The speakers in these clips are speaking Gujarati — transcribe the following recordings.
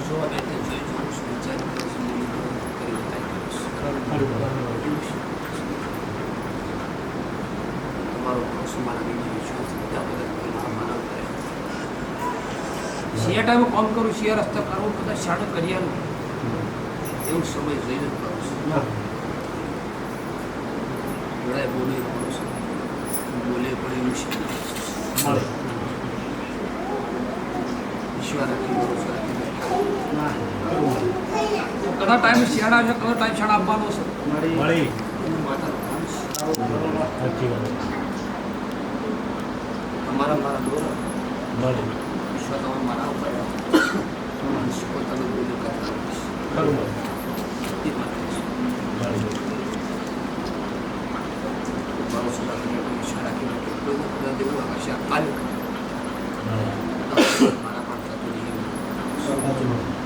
જોવા બે તે જોઈ જોઉં છું વિચારી કરું છું મને કરી બતાવી દઉં છું. તમારો ભરોસો મારા બીજી વિશ્વાસ બધા બધા પરિણામ મારા ઉપર રહે. શિયા ટાઈમે કોમ કરું શિયા રસ્તા કરવું બધા શાળો કરી આલું એવું સમય જોઈને જ કરું છું જોડાય બોલે એ કરું છું બોલે પણ એવું શીખું ઈશ્વર રાખી ભરોસો રાખી કદા ટાઈમ શિયાળા છે કદા ટાઈમ શાળા આપવાનો છે મળી એનું માતાનું કામ છે સાચી વાત તમારા મારા દોર મળી ઈશ્વર તમારા મારા ઉપર તમારે શીખો તમે બોલ્યો કરતા રહીશ. ખરું મળી એ માટે છે. મળી ભરોસો રાખીને કોઈ ઈચ્છા રાખીને કોઈને ખુદા દેવું આકાશે આપ્યું મળી મારા પણ થતું નહીં એવું. સાચી વાત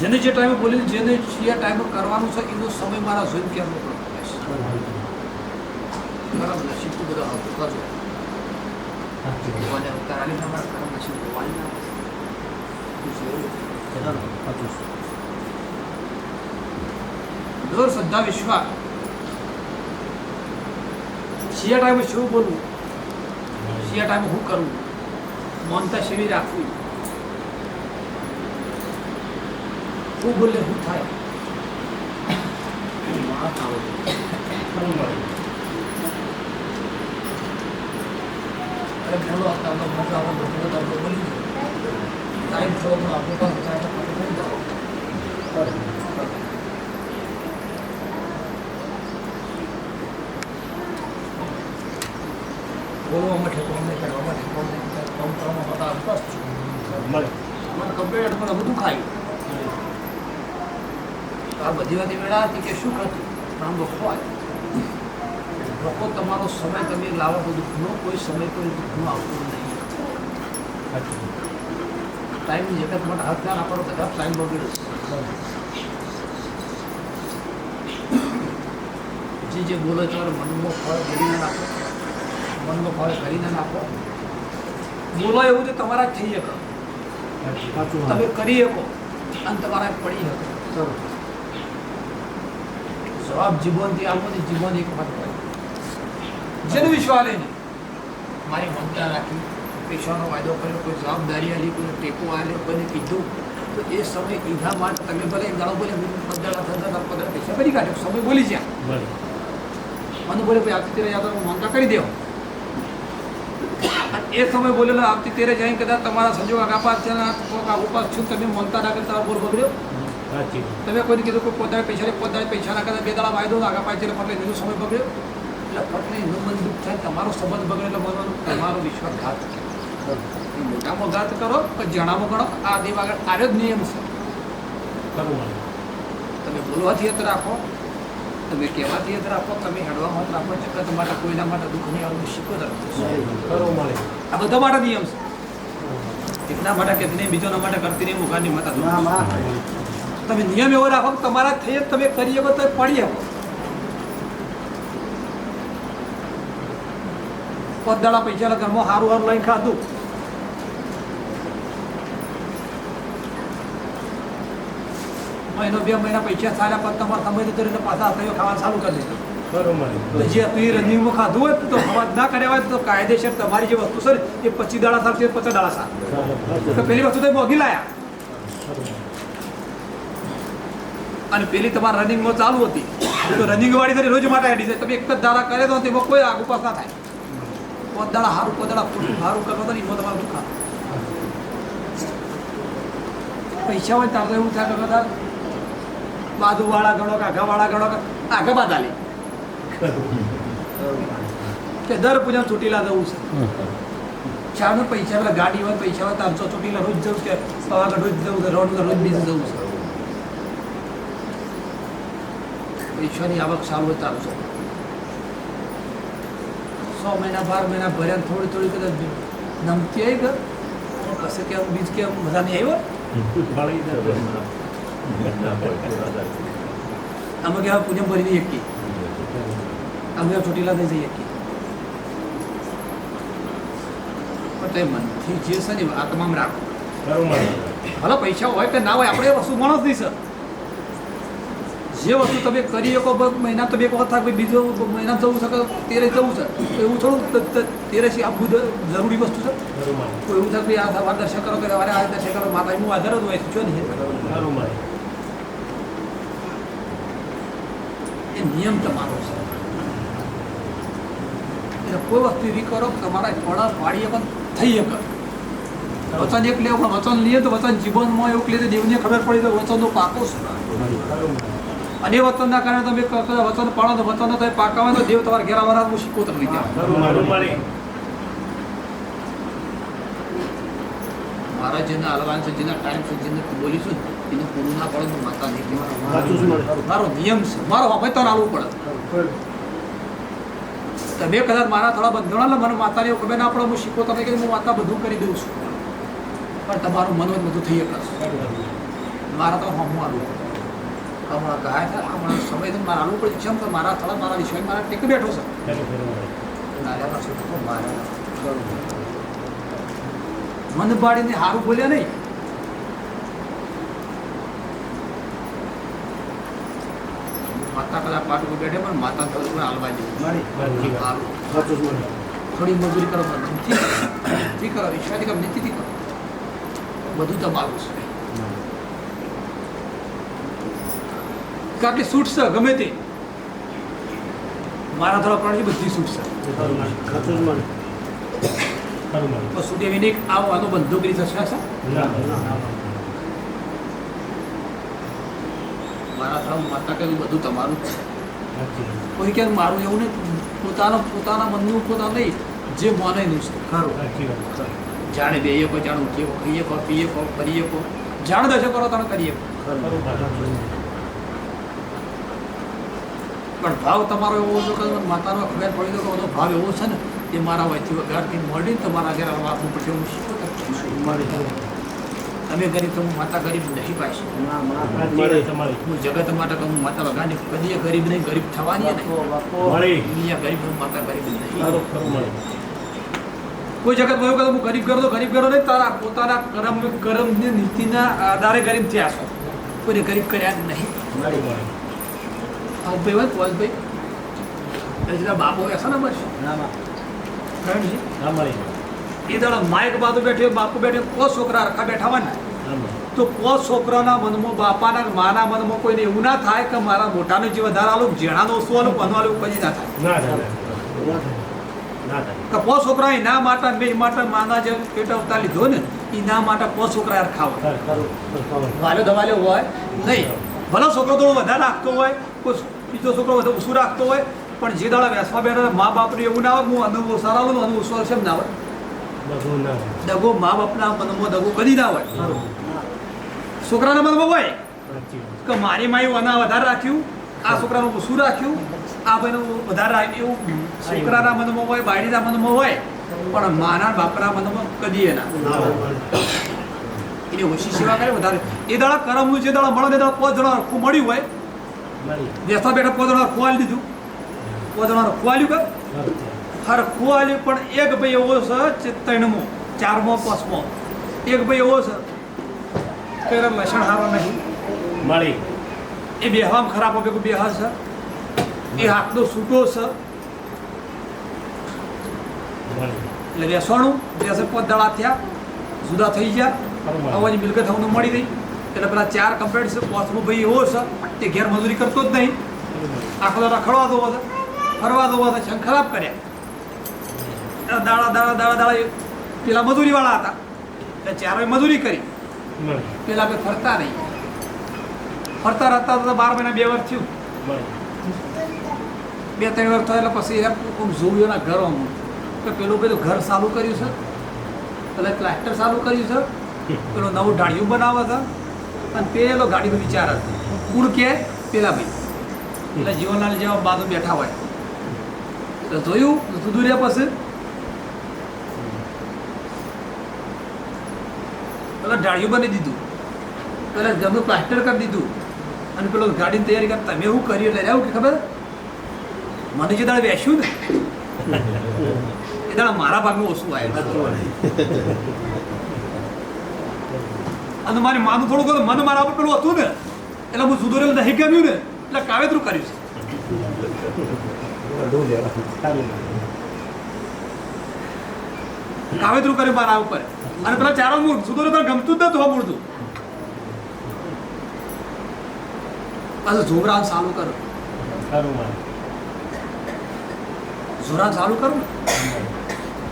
જેને જે ટાઈમે બોલી જેને જે ટાઈમે કરવાનું છે એનો સમય મારા જોઈન કેમ નસીબ તો બધા આવતું કરજો. ભગવાને અવતાર આલીને અમારા ખરાબ નસીબ ભગવાન ના દોર શ્રદ્ધા વિશ્વાસ. શિયા ટાઈમે શું બોલવું? શિયા ટાઈમે શું કરવું મૌનતા શેવી રાખવી. શું બોલે શું થાય? અરે બોલો મજા આવે તો બોલો તમે બોલી ટાઈમ થયો પણ આપણે પાસે ટાઈમ આપણે બોલી જાઓ બોલવા માટે કોમ નહીં કરવા માટે કોમ નહીં કરવા કોમ કરવામાં બધા અભ્યાસ છું મળી મને કમ્પ્લેટ મને બધું ખાયું તો આ વેળા હતી કે શું કરતું? પણ આમ ખોવાય. લોકો તમારો સમય તમે લાવો તો દુઃખનો કોઈ સમય કોઈ દુઃખનો આવતો નહીં. ટાઈમ ટાઈમની જગત માટે હાથ ધ્યાન આપણો બધા ટાઈમ બગડે જે જે બોલો તમારે મનમાં ફળ કરીને નાખો. મનમાં ફળ કરીને નાખો. બોલો એવું છે તમારા જ થઈ શકો. તમે કરી શકો. અને તમારા પડી શકો. આપો જીવન એક વાત હોય જેનો વિશ્વાસ લઈને મારી મમતા રાખી પૈસાનો વાયદો કર્યો કોઈ જવાબદારી આલી કોઈ ટેકો આલ્યો કોઈને કીધું તો એ સમય કીધા માટે તમે ભલે દાડો બોલે પંદર થતા પંદર પૈસા કરી કાઢ્યો સમય બોલી જ્યાં મળી મને બોલે ભાઈ આવતી તેરે યાદ હું મમતા કરી દેવો એ સમય બોલેલો આવતી તેરે જાય કદાચ તમારા સંજોગ આપાત છે ને આગાપાસ છું તમે મમતા રાખે તમારો બોલ બગડ્યો સાચી તમે કોઈને કીધું કે પોતાને પૈસા લે પોતાને પૈસા ના કરતા બે દાડા વાયદો આગા પાછળ પટલે એનો સમય બગડ્યો એટલે પટલે એનું મન દુઃખ થાય તમારો સંબંધ બગડે એટલે બોલવાનું તમારો વિશ્વાસઘાત મોટામાં ઘાત કરો પણ જણામાં ગણો આ દેવ આગળ આર્યો જ નિયમ છે. ખરું તમે બોલવાથી યત રાખો તમે કહેવાથી યત રાખો તમે હેડવા મત રાખો ચક્કર તમારા કોઈના માટે દુઃખ નહીં આવવાનું શીખો તરફ આ બધા માટે નિયમ છે. એટલા માટે કે નહીં બીજોના માટે કરતી નહીં મુખાની માતા દુઃખ તમે નિયમ એવો રાખો કે તમારા થઈ તમે કરી શકો તો પડી શકો. પદાળા પૈસા ઘરમાં સારું સારું લઈને ખાધું. મહિનો બે મહિના પૈસા સારા પર તમારે સમય જતો રહીને પાછા થયો ખાવાનું ચાલુ કરી દીધું પછી જે તું રનિંગમાં ખાધું હોય તો હવા ના કર્યા હોય તો કાયદેસર તમારી જે વસ્તુ છે એ પચીસ દાડા સાર છે પચાસ દાડા સાર. તો પેલી વસ્તુ તો મોઘી લાયા. અને પેલી તમારા રનિંગમાં ચાલુ હતી. તો રનિંગ વાળી કરી રોજ માટે હેડી છે. તમે એક જ દાડા કરે તો તેમાં કોઈ આગુ ઉપાસ ના થાય. પોત દાડા સારું પોત દાડા ખોટું સારું કરો તો એમાં તમારું દુઃખ આવે. પૈસા હોય તારે એવું થાય કે કદાચ બાજુવાળા ગણો કે આઘાવાળા ગણો કે આગા બાદ લે કે દર પૂજા ચોટીલા જવું છે. ચારનો પૈસા, પેલા ગાડી હોય પૈસા હોય ત્રણસો ચૂંટીલા રોજ જવું કે પાવાગઢ રોજ જવું કે રોડ રોજ બીજું જવું છે. પૈસાની આવક સારું હોય તારું છે. સો મહિના બાર મહિના ભર્યા થોડી થોડી કદાચ નમતી આવી ગયો. કશે કે બીજ કે બધા નહીં આવ્યો? અમે કે પૂજન ભરી દઈએ એકી અમે ચોટીલા થઈ જઈએ પણ તે મનથી જે છે ને આત્મામાં રાખો. ખરું ભલે પૈસા હોય કે ના હોય આપણે વસ્તુ માણસ નહીં સર. જે વસ્તુ તમે કરી શકો મહિના તમે એક વખત થાય બીજો મહિના જવું શકે તેરે જવું છે? તો એવું થોડું તેરે છે આ જ જરૂરી વસ્તુ છે? તો એવું થાય આ સવાર દર્શન કરો કે તમારે આ દર્શન કરો માતા હું હાજર જ હોય છું નહીં એ નિયમ તમારો છે. એટલે કોઈ વસ્તુ એવી કરો તમારા થોડા પાડીએ પણ થઈ શકે વચન એક લેવું પણ વચન લઈએ તો વચન જીવનમાં એવું લે તો દેવને ખબર પડી તો વચનનો પાકો શું? અને એ વચનના કારણે તમે વચન પાડો તો વતન તમે પાકાવે તો દેવ તમારા ઘેર આવવાના હું શીખો તમને મારા જેના હલવાન છે જેના ટાઈમ છે જેને બોલીશું એને પૂરું ના પડે તો માતા નહીં મારો નિયમ છે. મારો હવે આવવું પડે. તમે કદાચ મારા થોડા બંધોણા એટલે મને માતાને એવું ખબર ના પડે હું શીખો તમે કે હું માતા બધું કરી દઉં છું. પણ તમારું મન બધું થઈ શકે મારા તો હમું આલવું પડે. હમણાં ગાય છે હમણાં સમય છે મારે આલવું પડે જેમ તો મારા થોડા મારા વિષય મારા ટેકે બેઠો છે. નાર્યાના છોકરો માર્યા મન બાળીને સારું બોલ્યા નહીં. માતા કદાચ પાટ બેઠે પણ માતા થોડું હાલવા જેવું છે. થોડી મજૂરી કરો પણ નીતિ કરો વિશ્વાસ કરો નીતિથી કરો. બધું તમારું છે. કારણ કે છૂટ છે ગમે તે. મારા થોડા પ્રાણી બધી છૂટશે તો છૂટ એવી નહીં કે આવો આનો બંદૂકરી થશે ના ના મારા થોડા માતા કહ્યું બધું તમારું જ છે. કોઈ કે મારું એવું નહીં પોતાના પોતાના મનનું પોતા નહીં જે મને નહીં છે. ખરું. જાણે બેઈએ કો જાણે ઉઠીએ કો ખાઈએ કો પીએ કો કરીએ કો જાણ દશે કરો તમે કરીએ. ખરું. પણ ભાવ તમારો એવો છે કે માતાનો ખબર પડી તો કે બધો ભાવ એવો છે ને એ મારા વચ્ચે ઘરથી મળી તમારા ઘેર આવવાનું પછી હું શું તમે ગરીબ તો હું માતા ગરીબ નહીં માળી. હું જગત માટે કહું હું માતા વગાડી. કદી ગરીબ નહીં ગરીબ થવાની માળી. ગરીબ હું માતા ગરીબ નહીં કોઈ જગત એવું કે હું ગરીબ કરો તો ગરીબ કરો નહીં તારા પોતાના કરમ કરમની નીતિના આધારે ગરીબ થયા છો. કોઈને ગરીબ કર્યા જ નહીં. ખરું આ ભાઈ હોય પવાસભાઈ એટલે બાપો હશે ને બસ ના છે? એ દાડો માઇક બાજુ બેઠે બાપુ બેઠે કો છોકરા રખા બેઠા હોય ને? તો કો છોકરાના મનમાં બાપાના માના મનમાં કોઈને એવું ના થાય કે મારા મોટાને જે વધારે આલું જેણાનો ઓછું આલું પનો આલું પછી ના થાય. ના થાય ના કો છોકરા એના માટે બે માટે માના જે પેટ અવતાર લીધો ને એના માટે કો છોકરા યાર ખરું વાલ્યો દવાલ્યો હોય નહીં. ભલે છોકરો થોડો વધારે રાખતો હોય કોઈ બીજો છોકરો વધારે ઓછું રાખતો હોય. પણ જે દાડા બેસવા બેઠા મા બાપને એવું ના હોય કે હું અનુભવ સારા આલું અનુભવ છે ના હોય. દગો મા બાપના મનમાં દગો કદી ના હોય. છોકરાના મનમાં હોય? કે મારી માએ અના વધારે રાખ્યું આ છોકરાનું ઓછું રાખ્યું આ ભાઈનું વધારે રાખ્યું. એવું છોકરાના મનમાં હોય બાયડીના મનમાં હોય પણ માના બાપના મનમાં કદી એ ના ના એની ઓછી સેવા કરે વધારે. એ દાડા કરમનું જે દાડા મળે એ દાડા પાંચ જણા આખું મળ્યું હોય બેસવા બેઠા પાંચ જણા દીધું. હરખું આલ્યું કે ખરું હરખું પણ એક ભાઈ એવો છે ત્રણમો ચારમો પાંચમો. એક ભાઈ એવો છે કે લસણ હારો નહીં. મળી એ બેહવામાં ખરાબ হবে કે બેહા છે? એ હાથનો છૂટો છે. એટલે બેસવાનું બેસે પાંચ દડા થયા જુદા થઈ ગયા. અવાજ મિલકત અમને મળી ગઈ એટલે પેલા ચાર કમ્પ્લેટ છે. પાંચમો ભાઈ એવો છે તે ઘેર મજૂરી કરતો જ નહીં. આખો દાડા ખડવા દો છે ફરવા દો છે છંગ ખરાબ કર્યા. દાડા દાડા દાડા દાડા પેલા મજૂરીવાળા હતા. એટલે ચારે મજૂરી કરી. પેલા કોઈ ફરતા નહીં. ફરતા રહેતા તો બાર મહિના બે વર્ષ થયું. બે ત્રણ વર્ષ થયો એટલે પછી આમ જોયું એના ઘરોમાં કે પેલું પેલું ઘર ચાલુ કર્યું છે. એટલે પ્લાસ્ટર ચાલુ કર્યું છે. પેલું નવું ઢાળિયું બનાવે છે અને પેલો ગાડીનો વિચાર હતો. કુળ કે? પેલા ભાઈ. એટલે જીવનલાલ જેવા બાજુ બેઠા હોય. એટલે જોયું? જુદું રહ્યા પછી. પેલા ઢાળિયું બની દીધું. પેલા જમનું પ્લાસ્ટર કરી દીધું. અને પેલો ગાડીની તૈયારી કરતા તમે એવું કર્યું એટલે એવું કે ખબર? મને જે દાડે બેસ્યું ને, એ દાડે મારા ભાગમાં ઓછું આવ્યું અને મારે માનું થોડું કહું મને મારા ઉપર પેલું હતું ને, એટલે હું સુધરેલું નહીં ગમ્યું ને, એટલે કાવેતરું કર્યું છે. કાવેતરું કર્યું મારા ઉપર. અને પેલા ચારો મૂળ સુધરે તો ગમતું જ નતું મૂળતું પાછું ઝુમરાન ચાલુ કરું. ઝુમરાન ચાલુ કરું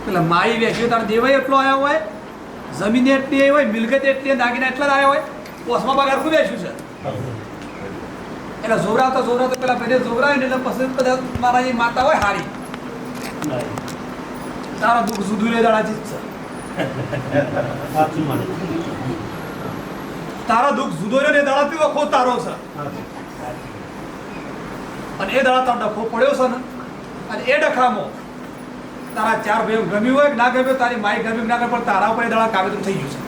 એટલે માઈ વેચ્યો, તાર દેવાય એટલો આવ્યો હોય. જમીન એટલી હોય મિલકત એટલી દાગીના એટલા આવ્યા હોય પોસમાં પગાર ખૂબ બેસ્યું છે? એટલે જોવરાવતા જોવરાવતા પેલા પહેલે જોવરાય ને એટલે પસંદ બધા મારા જે માતા હોય હારી. તારા દુઃખ સુધું રે દાડા જીત છે. તારા દુઃખ જુદો રે ને દાડા પીવો ખો તારો છે. અને એ દાડા તારો ડખો પડ્યો છે ને અને એ ડખામાં તારા ચાર ભાઈઓ ગમ્યું હોય ના ગમ્યું તારી માઈ ગમ્યું ના ગમે પણ તારા ઉપર દાડા કાવેતરું થઈ ગયું છે.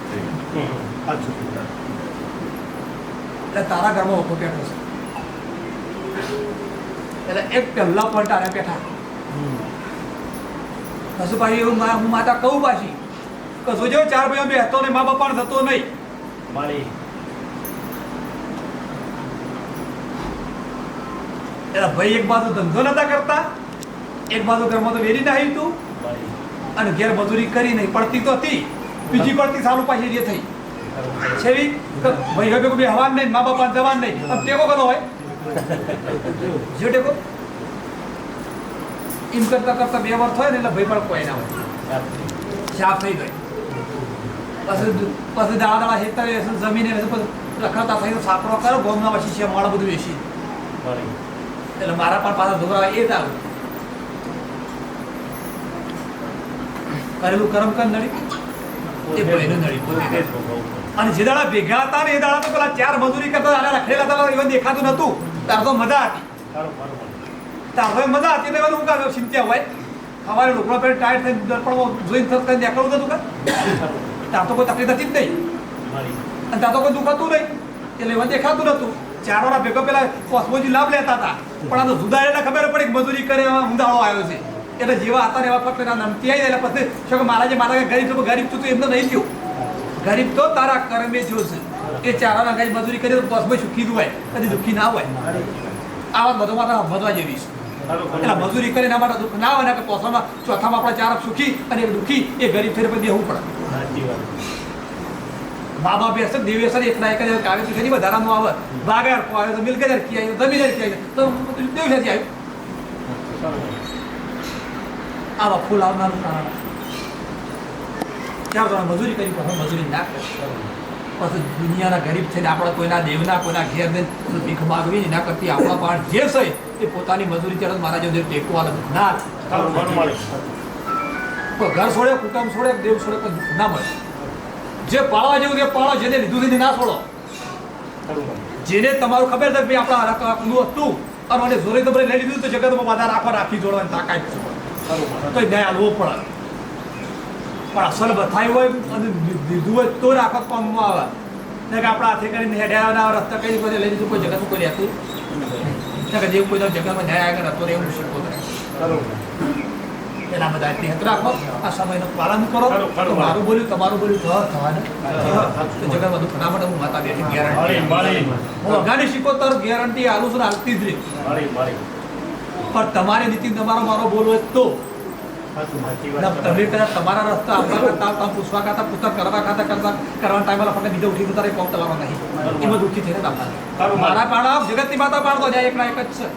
એટલે તારા ઘરમાં ઓખો બેઠો છે. એટલે એક પહેલા પણ તારે બેઠા. હમ. પછી એવું હું માતા કહું પાછી કે જોજો ચાર ભાઈઓ બેસતો નહીં મા પણ થતો નહીં. એટલે ભાઈ એક બાજુ ધંધો નતા કરતા એક બાજુ ઘરમાં તો વેરી ના આવ્યું તું. અને ઘેર મજૂરી કરી નહીં પડતી તો હતી. બીજી પડતી સારું પાછી જે થઈ. છેવી? ભાઈ હવે કોઈ હવાન નહીં મા બાપા જવાન નહીં. આમ ટેકો કરો હોય. જો ટેકો. એમ કરતા કરતા બે વર્ષ હોય ને એટલે ભાઈ પણ કોઈ ના હોય. સાફ થઈ ગઈ. પછી પછી દાડા દાડા હેતર જમીને રખડતા થઈ સાપડો કરો ગોમના પછી છે માળા બધું વેચી એટલે મારા પણ પાછા ધોરા એ જ આવ્યું કરેલું કર્મ કર નડી? એ ભાઈને નડી પોતે. અને જે દાડા ભેગા હતા ને એ દાડા તો પેલા ચાર મજૂરી કરતા આને રખડેલા હતા એવું દેખાતું નતું તાર તો મજા હતી. તાર તો મજા હતી એટલે હું કાઢો ચિંત્યા હોય. સવારે લોકડો પેટ ટાયર થઈને દર્પણમાં જોઈને થત કરીને દેખાડું નતું કાં તાર તો કોઈ તકલીફ હતી જ નહીં. અને ત્યાં તો કોઈ દુખાતું નહીં. એટલે એમાં દેખાતું નતું ચાર વાળા ભેગો પેલા કોસ્મોજી લાભ લેતા હતા. પણ આ તો જુદા એટલે ખબર પડી કે મજૂરી કરે ઊંધાળો આવ્યો છે. એટલે જેવા હતા ને એવા ફક્ત નમતી આવી એટલે પછી શું કે મારા જે મારા ગરીબ છે ગરીબ તું તો એમને નહીં થયું ગરીબ તો તારા કર્મે છે. એ ચારાના ગરીબ મજૂરી કરી તો કોસ્મો સુખી જ હોય. કદી દુઃખી ના હોય. આ વાત બધો માટે સમજવા જેવી છે. એટલે મજૂરી કરીને માટે દુઃખ ના હોય ને કે પોસામાં ચોથામાં આપણે ચાર સુખી અને દુઃખી. એ ગરીબ થઈને પછી દેવું પડે. સાચી વાત. મા બાપ હશે દેવી હશે ને એકલા એક કાગળ છે નહીં વધારાનું આવે? બાગાર આવે તો મિલકત કી આવી જમીન કી આવી. તો દેવ છે આવ્યું. આવા ફૂલ આવનારું કારણ. ચાર તમે મજૂરી કરી પણ મજૂરી ના પછી દુનિયાના ગરીબ થઈને આપણા કોઈના દેવના કોઈના ઘેર ને ભીખ માગવી ના કરતી આપણા પાણ જે છે એ પોતાની મજૂરી ત્યારે મારા જેવું ટેકો વાળા ના ઘર છોડે કુટુંબ છોડે દેવ છોડે પણ ના મળે. જે પાળવા જેવું તે પાળો જેને લીધું છે ના છોડો. જેને તમારું ખબર છે ભાઈ આપણા હતું અને મને જોરે તો લઈ લીધું તો જગતમાં બધા રાખવા રાખી જોડવાની તાકાત છે. તો ન્યાય હાલવો પડે. પણ અસલ બથાયું હોય અને દીધું હોય તો રાખવા કામમાં આવે. ને કે આપણા હાથે કરીને હેડ્યા રસ્તા કઈ રીતે લઈ લીધું કોઈ જગત કોઈ રહેતું કે જેવું કોઈ જગતમાં ન્યાય આગળ હતો એવું શીખવો થાય એના બધા એટલી હેત રાખો આ સમયનું પાલન કરો. તો મારું બોલ્યું તમારું બોલ્યું તો થવાને. જગત બધું ફટાફટ હું માતા બેઠી ગેરંટી હું અગાડી શીખો તો ગેરંટી આલું છું હાલતી જ રહી. પણ તમારે નીતિ તમારો મારો બોલ હોય તો. તમારા રસ્તા આપણા કરતા તમે પૂછવા ખાતા પૂછતા કરવા ખાતા કરતા કરવાના ટાઈમ ફક્ત બીજા ઉઠી તારે કોમ ચલાવવા નહીં. એમાં દુઃખી થઈને. તમારે મારા પાડા જગતની માતા પાડતો જાય એકના એક જ છે.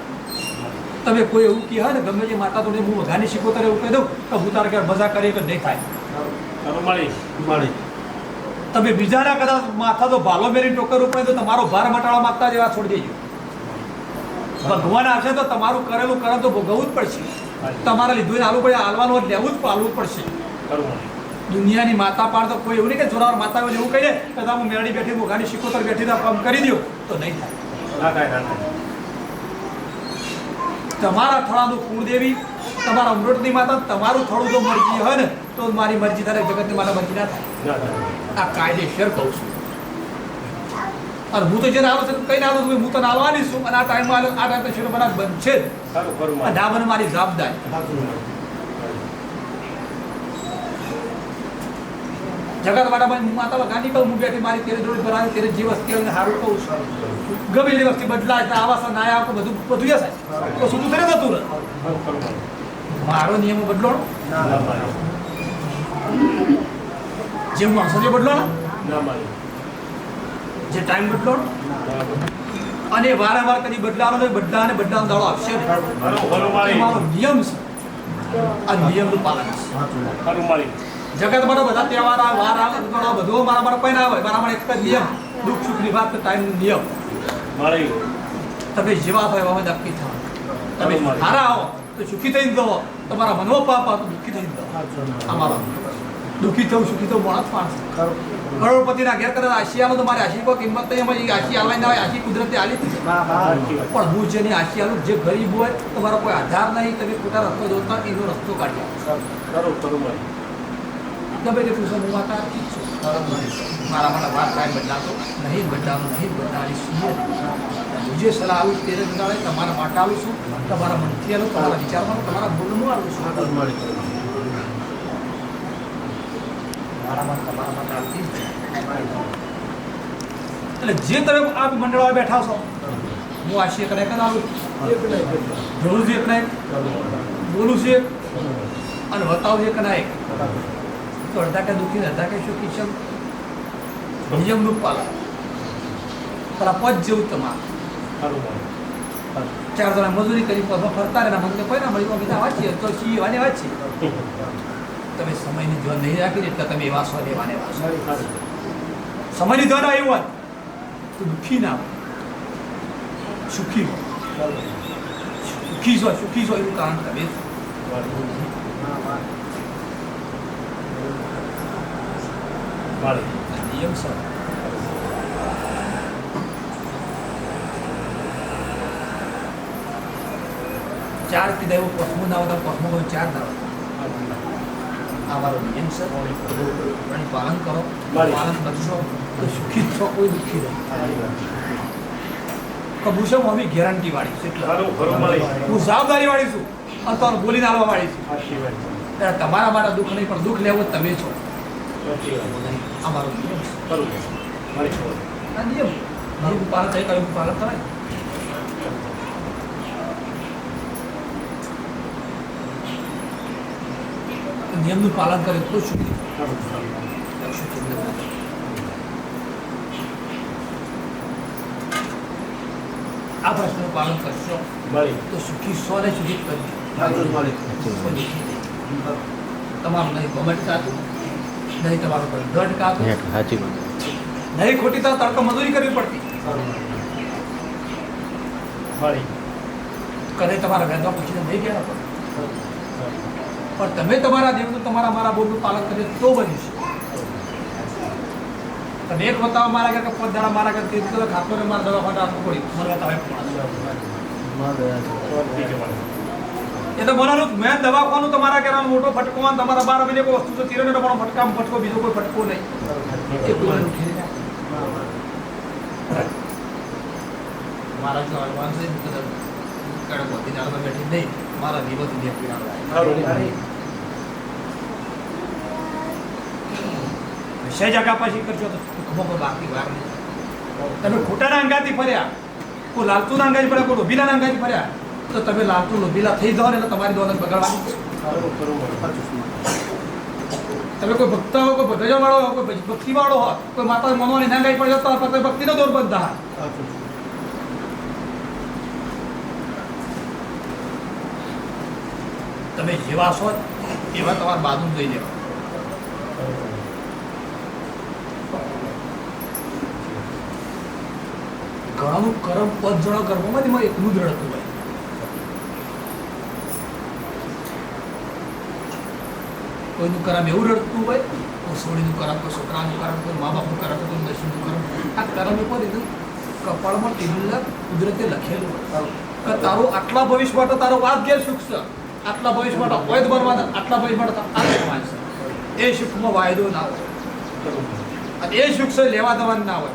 તમે કોઈ એવું કહે ને ગમે તે માતા તો હું વધારે શીખો તારે એવું કહી દઉં તો હું તારે ક્યારે મજા કરીએ કે નહીં થાય. તમે બીજાના કદાચ માથા તો ભાલો મેરી ટોકર ઉપર તો તમારો ભાર મટાડવા માંગતા જેવા છોડી દેજો. ભગવાન આવશે તો તમારું કરેલું કરમ તો ભોગવવું જ પડશે. તમારે લીધું હાલવું પડે હાલવાનું લેવું જ પાલવું પડશે. દુનિયાની માતા પાડ તો કોઈ એવું નહીં કે જોરાવર માતા એવું કહી દે કે તમે હું મેરડી બેઠી મોઘાની શીખોતર બેઠી તો કામ કરી દો તો નહીં થાય. તમારા થળાનું કુળદેવી તમારા અમૃતની માતા તમારું થોડું જો મરજી હોય ને તો મારી મરજી થાય જગતની માતા મરજી ના થાય. આ કાયદેસર કહું છું. અને હું તો જેને આવું છું કઈ ના હું તો આવવાની છું અને આ ટાઈમમાં આ ટાઈમ તો શેરો બનાવ બંધ છે જ. સારું ખરું આ મારી. ના બને મારી જવાબદારી. મારી. જગત માટે હું માતા ગાંધી કહું હું બેઠી મારી તેરે જોડે ભરાય તેરે જે વસ્તી આવે સારું કહું છું. ગમે એટલી વસ્તી બદલાય તો આવા ના આવે બધું બધું જશે તો શું કરે જતું રહે મારો. નિયમ બદલો ના. માલિક જે બદલો ના. માલિક જે ટાઈમ બદલો ના. અને વારંવાર કદી બદલાવાનો નહીં બદલા અને બદલાનો દાડો આવશે મારો નિયમ છે. આ નિયમનું પાલન છે. જગત માટે બધા તહેવાર આવે વાર આવે આવે બધું મારા માટે આવે ના મારા માટે એક જ નિયમ. દુઃખ સુખની વાત ટાઈમનો નિયમ. માલિક તમે જેવા હોય એવા નક્કી થાવ. તમે સારા આવો તો સુખી થઈને દો તમારા મનો પાપ આવે તો દુઃખી થઈ દો અમારા દુઃખી થવું સુખી થવું માણસ માણસ કરોડપતિના ઘેર કરે આશિયાનો તો મારે આશી કોઈ કિંમત નહીં એમાં એ આશી આલવાય ના હોય આશી કુદરતી આલી. છે પણ હું જેની આશી આલું જે ગરીબ હોય તમારો કોઈ આધાર નહીં તમે ખોટા રસ્તો જોતા એનો રસ્તો કાઢ્યા ગમે તેટલું છે હું માતા મારા માટે વાત કાંઈ બદલાતો નહીં બદલાવું નહીં બદલાવી હું જે સલાહ આવી તેને બદલાવે તમારા માટે આવું છું. તમારા મનથી આવું તમારા વિચારમાં તમારા બોલનું આવું છું. મારા તમારા એટલે જે તમે આ મંડળો બેઠા છો હું આ શેખ એક જ આવું જોઉં છું એક ના બોલું છું અને બતાવું છું ના તો અડધા કે દુઃખી અડધા કે શું છે? ભજમ પાલન પેલા. પદ જેવું તમારે. ચાર જણા મજૂરી કરી પદમાં ફરતા રહેના મને કોઈ ના મળી બીજા વાંચીએ. તો સી વાને વાંચીએ. તમે સમયની ધ્યાન નહીં રાખી એટલે તમે એવા છો લેવા ને એવા છો. ખરું સમયની ધ્યાન આવ્યું હોય તો દુઃખી ના હોય. સુખી હોય. સુખી છો સુખી છો એવું કારણ તમે નિયમ છે. ચાર કીધા એવું પસમો ના આવતા પસમો ચાર ના આવતા આ મારો નિયમ છે? પણ પાલન કરો. પાલન કરશો તો સુખી છો કોઈ દુઃખી નહીં. કબૂશમ હવે ગેરંટી વાળી છે. હું જવાબદારી વાળી છું. અથવા બોલીને આવવા વાળી છું. ત્યારે તમારા માટે દુઃખ નહીં પણ દુઃખ લેવો તમે છો. અમારો નિયમ છે. નિયમ. મારું પાલન થાય કયું પાલન કરાય. નિયમનું પાલન કરે તો નથી. આ પ્રશ્નનું પાલન કરશો તો સુખી સો ને સુખી કરજો નહીં. તમારું નહીં ગમટ કાતું નહીં તમારું કોઈ કાતું. નહીં ખોટી તો તડકો મજૂરી કરવી પડતી. કદાચ તમારા વેદવા પૂછીને નહીં ગયા પડે. પણ તમે તમારા તમારા મારા બોર્ડનું પાલન કરે તો બન્યું છે તમે એક બતાવો મારા ઘર પાંચ દાડા મારા ઘર તે તો ખાતો ને મારા દવા માટે આપવું પડી. એ તો બોલાનું મેં દવાખાનું તમારા ઘેરાનો મોટો ફટકો તમારા બાર મહિને કોઈ વસ્તુ તો તીરો ને તમારો ફટકામ ફટકો બીજો કોઈ ફટકો નહીં. મારા જો કદાચ કડક વધી આગળ બેઠી નહીં. મારા વિરોધી જે પીડા જ વિષય જગા કરશો તો ખબર બાકી વાર નહીં. તમે ખોટાના અંગાથી ફર્યા? કોઈ લાલતુના અંગાથી ફર્યા? કોઈ લોભીલાના અંગાથી ફર્યા? તો તમે લાલતુ લોભીલા થઈ જાઓ ને એટલે તમારી દોલત બગાડવાની તમે કોઈ ભક્ત હો કોઈ ભજન વાળો હો કોઈ ભક્તિ વાળો હો કોઈ માતા મનોની નાંગાઈ પડી જતો હોય તો ભક્તિનો દોર બંધા તમે જેવા છો એવા તમારા બાજુ લઈ લેવા. ઘણાનું કરમ પદ જણા કર્મમાં એમાં એકલું જ રડતું હોય. કોઈનું કરમ એવું રડતું હોય કોઈ સોળીનું કરમ કોઈ છોકરાનું કરમ કોઈ મા બાપનું કરમ કોઈ નસીબનું કરમ. આ કરમ ઉપર એનું કપાળમાં ટીલું કુદરતે લખેલું હોય. કે તારું આટલા ભવિષ્ય માટે તારો વાત ઘેર સુખ છે. આટલા ભવિષ્ય માટે વૈદ બનવાના આટલા ભવિષ્ય માટે આ લેવાય છે. એ સુખમાં વાયદો ના હોય. એ સુખ લેવા દેવાનું ના હોય.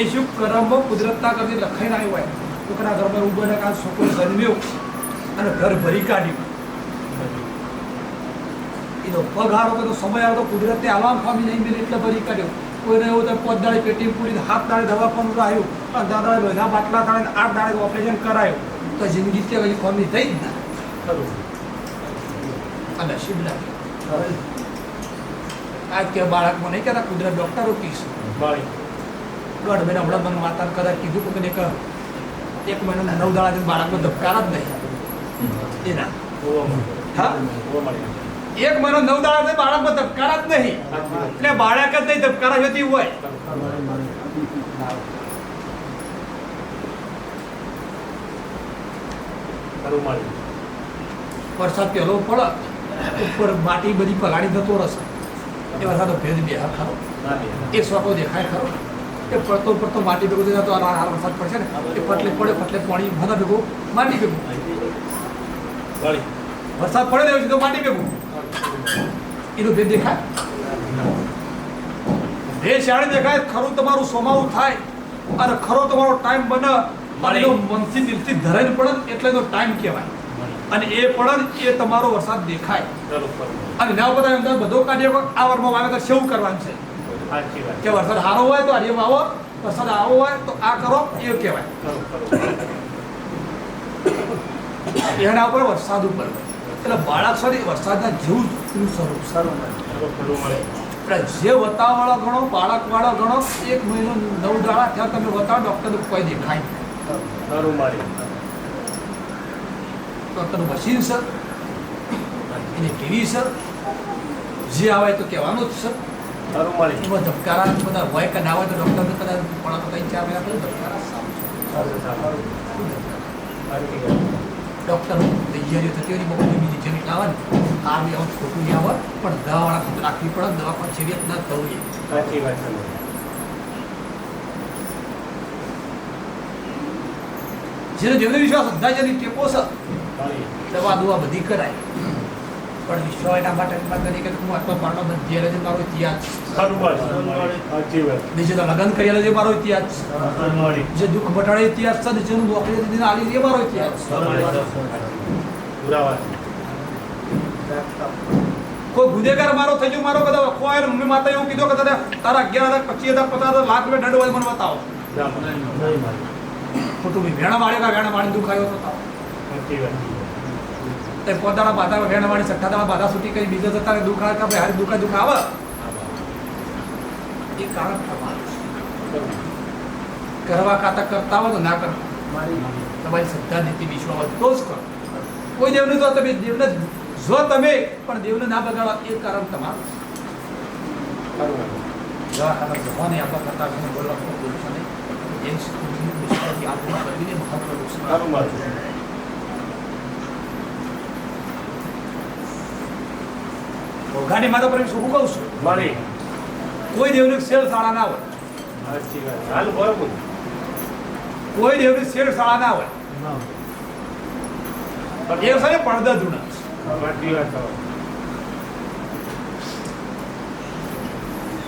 એ સુખ કર્મ કુદરતના કરતી લખાઈ ના હોય છોકરા ઘરમાં એવું બને કે આ છોકરો જન્મ્યો અને ઘર ભરી કાઢ્યું. એનો પગાર વગરનો સમય આવ્યો તો કુદરતને આલામ ફામી નહીં મેં એટલે ભરી કાઢ્યો. કોઈને એવું તો પાંચ દાડે પેટી પૂરી હાથ દાડે પણ આવ્યું અને દાદા બધા બાટલા દાડે આઠ દાડે ઓપરેશન કરાયું. તો જિંદગી તે પછી ફામી થઈ જ ના. ખરું અને લાગે આજ કે બાળક મને કહેતા કુદરત ડૉક્ટરો કહીશું. વાળી દોઢ મહિના હમણાં મને માતા કદાચ કીધું કે એક એક મહિના નવ દાડા બાળકનો ધબકાર જ નહીં. એના હા? એક મહિનો નવ દાડા બાળકમાં ધબકાર જ નહીં. એટલે બાળક જ નહીં ધબકારા જતી હોય. વરસાદ પહેલો પડે ઉપર માટી બધી પલાળી જતો રસ એ વરસાદ ભેદ બે ખરો. એ બે દેખાય ખરો. એ પડતો પડતો માટી ભેગો થઈ આ આ વરસાદ પડશે ને. એ પટલે પડે પટલે પાણી બધા ભેગું માટી ભેગું. વરસાદ પડે રહ્યો છે તો માટી ભેગું. એનો ભેદ દેખાય? ભેદ શાળી દેખાય ખરું તમારું સોમાવું થાય અને ખરો તમારો ટાઈમ બને અને એનો મનથી દિલથી ધરાઈને પડે એટલે એનો ટાઈમ કહેવાય. અને એ પડે એ તમારો વરસાદ દેખાય. અને ના બધા બધો પણ આ વારમાં વાવેતર શું કરવાનું છે? કે વરસાદ સારો હોય તો આર્ય વાવો વરસાદ આવો હોય તો આ કરો એ કહેવાય. એના ઉપર વરસાદ ઉપર. એટલે બાળક સોરી વરસાદના જેવું સારું સ્વરૂપ ખરું મળે. એટલે જે વતાવાળો ગણો બાળકવાળો ગણો એક મહિનો નવ દાડા ત્યાં તમે વતાવો ડૉક્ટર કોઈ દેખાય ડોક્ટર ડૉક્ટરનું મશીન છે એની ટીવી છે જે આવે તો કહેવાનું જ મળી એમાં ધબકારા બધા હોય કે ના હોય તો ડૉક્ટરને કદાચ પણ તો કંઈ ચાર મહિના પછી ધબકારા સારું છે ખરું સારું સાચી વાત ડૉક્ટર તૈયારીઓ થતી હોય બહુ બીજી જેવી આવે ને આ બી આવું ખોટું નહીં આવે પણ દવાવાળા રાખવી પડે દવા પણ છેવી ના થવું જોઈએ. સાચી વાત છે. જેને જેમને વિશ્વાસ બધા જેની ટેપો છે દવા દુવા બધી કરાય. પણ વિશ્વ એના માટે કરી કે હું આત્મા પાડનો બંધ છે મારો ઇતિહાસ. લગ્ન કરેલા છે મારો ઇતિહાસ. જે દુઃખ મટાડે ઇતિહાસ છે જેનું નોકરી દીધી આલી છે એ મારો ઇતિહાસ. કોઈ ગુનેગાર મારો થઈ ગયો મારો વખો આવ્યો મમ્મી માતા એવું કીધું કે તારે તારા અગિયાર હજાર પચીસ હજાર પચાસ હજાર લાખ રૂપિયા દંડ હોય મને બતાવો. ખોટું ભાઈ વેણા કા વેણા વાળી દુખાયો આવ્યો તો પોતાના પાતા વેણા વાળી સઠ્ઠા દાડા બાધા છૂટી કરી બીજા જતા દુઃખ આવે કે હારી દુઃખ દુઃખ આવે. એ કારણ કરવા કાતા કરતા હોય તો ના કરો. તમારી શ્રદ્ધા નીતિ વિશ્વાસ તો જ કરો. કોઈ દેવને તો તમે દેવને જો તમે પણ દેવને ના બગાડવા એ કારણ તમારું જવાની આપણા કરતા બોલવા જેમ સુધી વિશ્વાસથી આત્મા કરીને મહત્વનું છે ખરું મળી ઘોઘાની માતા પર શું કહું છું? મારી. કોઈ દેવની શેર શાળા ના હોય. હાલ બરોબર કોઈ દેવની શેર શાળા ના હોય. એ છે પડદા જૂના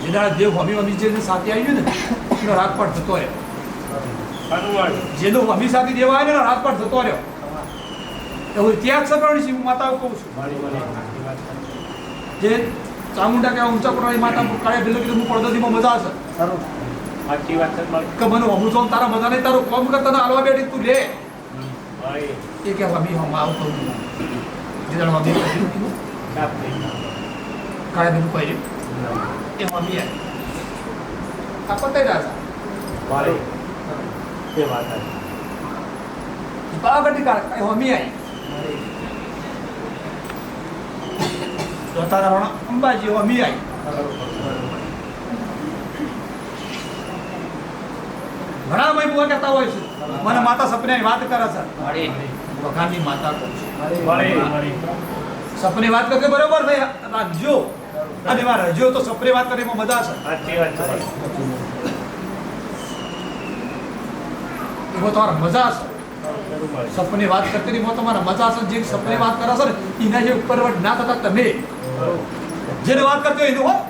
જેના દેવ મમ્મી મમ્મી જે સાથે આવી ગયું ને એનો રાજપાટ જતો રહ્યો. જેનો મમ્મી સાથે દેવા આવ્યો ને એનો રાજપાટ જતો રહ્યો. એવું ઇતિહાસ પણ શિવ માતા કહું છે. જે ચામુંડા કે ઊંચા પટાળી માતા કાળે ભેલો કીધું હું પડદોજીમાં મજા હશે. સાચી વાત છે કે મને હું છો તારા મજા નહીં તારું કોમ કરતા તને હાલવા બેઠી તું લે. એ કે મમ્મી હમ આવું હું જે દાડો ભાભી કીધું કાળે પેલું કહ્યું એ ભાભી આવી આ પતાઈ રહ્યા વારે એ વાત આવી પાવાગઢની કાળ. એ મમ્મી આવી જોતા રમણ અંબાજી આવી. ઘણા ભાઈ બુવા કહેતા હોય છે. મને માતા સપને વાત કરે છે. વખાણની માતા કહું મળી વાત કરતી બરોબર ભાઈ રાખજો. અને એમાં રહેજો તો સપની વાત કરીને એમાં મજા છે. એમાં તમારા મજા છે. સપની વાત કરતી એમાં તમારા મજા છે. જે સપને વાત કરે છે ને એના જે ઉપરવટ ના થતા તમે જેને વાત કરતો એની વાત?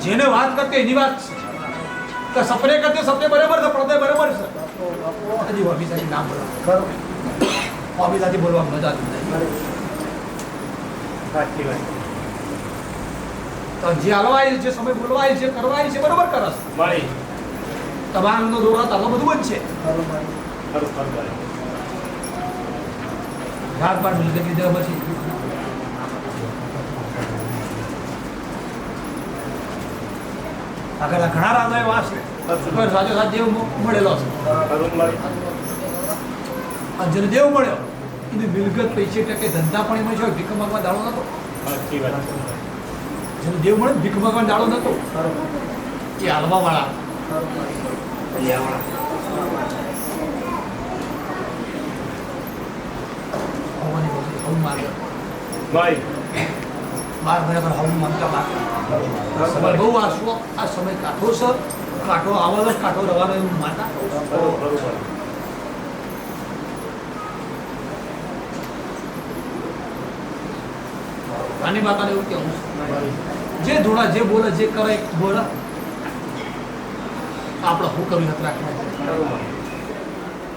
જેને વાત કરતો એની વાત છે. કે સપને કરતે સપને બરાબર છે પડદે બરાબર છે. હજી હોબી સાથે ના બોલો. હોબી સાથે બોલવા મજા સાચી વાત. તો જે હલવાય છે સમય બોલવાય છે કરવાય છે બરોબર કરસ તમારા તમારનો દોરા તાલો બધું જ છે. મળી ઘાટ પાટ મિલકત લીધા પછી આગળ ઘણા રાજા એવા છે સાચો સાથ દેવ મળેલો છે આ જનદેવ જેને દેવ મળ્યો એની મિલકત પૈસે ટકે ધંધા પણ એમાં છે ભીખ માગવા દાડો નતો. જેને દેવ મળે ભીખ માગવા દાડો નતો. એ હાલવા વાળા હવાની વસ્તુ હવું માગે મળી બાર બરાબર હવું માંગતા બાર બહુ આ શું આ સમય કાઢો છે કાઠો આવવાનો કાઠો રવાનો એવું કેવું? જે ધોળા, જે બોલે, જે કરે, બોલે. આપણે શું કર્યું ખરું મળી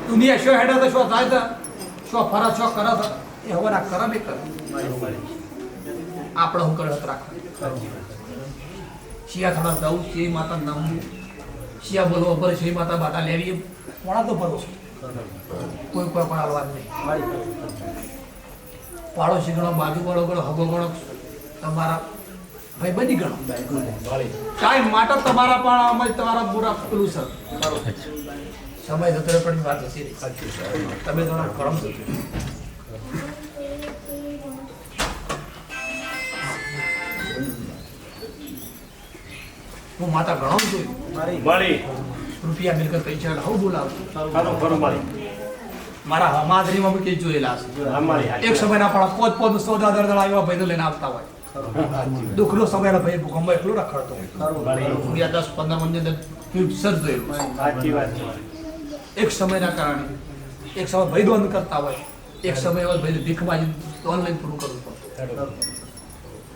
દુનિયા શું હેડે તો શું થાય તો શો ફરે, શો કરે તો એ હવે ના કરે બી કરે. આપણે હું નથી રાખવું શિયા થોડા દઉં છે માતા નામવું શિયા બોલવા પર છે માતા બાટા લેવી પોણા તો ભરો કોઈ કોઈ પણ હાલવા નહીં. પાડોશી ગણો બાજુ વાળો ગણો હગો ગણો તમારા ભાઈ બની ગણો. કાંઈ માટે તમારા પણ અમે તમારા પૂરા પેલું સર સમય જતો પણ વાત હશે. તમે તમારા કરમ થતું હું માતા છું. મળી રૂપિયા મિલકત પૈસા હું બોલાવું મારા. હમાદરીમાં બી કંઈ જોયેલા છે. એક સમયના પણ પોત પોત સોદા દરદળ આવ્યા ભાઈ તો લઈને આવતા હોય. દુઃખનો સમય ભાઈ ભૂકંપ એટલો રખડતો હોય. રૂપિયા દસ પંદર મહિને વાત છે એક સમયના કારણે એક સમય ભાઈ બંધ કરતા હોય એક સમય ભાઈ ભીખબાજી ઓનલાઈન પૂરું કરવું પડતું.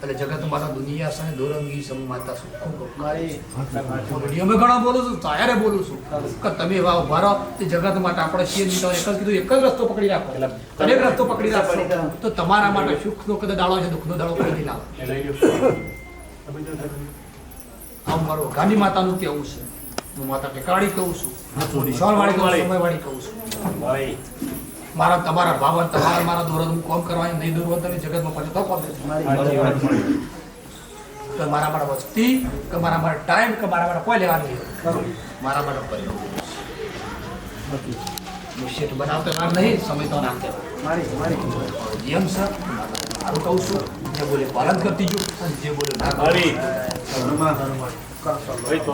એટલે જગત માતા દુનિયા સામે દોરંગી સમ માતા સુખો વિડીયોમાં ઘણા બોલું છું તારે બોલું છું. કે તમે એવા ઊભા રહો તે જગત માટે આપણે છીએ નહીં તો એક જ કીધું એક જ રસ્તો પકડી રાખો. દરેક રસ્તો પકડી રાખો. તો તમારા માટે સુખનો કદાચ દાડો છે દુઃખનો દાડો કોઈ નહીં લાવે. આવું મારું ગાંધી માતાનું કેવું છે. હું માતા ટેકાળી કહું છું. નિશાળવાળી કહું છું સમયવાળી કહું છું. મારા તમારા ભાવન તમારા મારા દોરન હું કોમ કરવાની નહીં દોરવા તમે જગતમાં પછી તો કોમ કે મારા માટે વસ્તી કે મારા માટે ટાઈમ કે મારા માટે કોઈ લેવા નહીં મારા માટે હું શેઠ બનાવતો નામ નહીં સમય તો નામ કહેવાય. જેમ છે મારું કહું છું જે બોલે પાલન કરતી જો અને જે બોલે ના કરી ભાઈ તો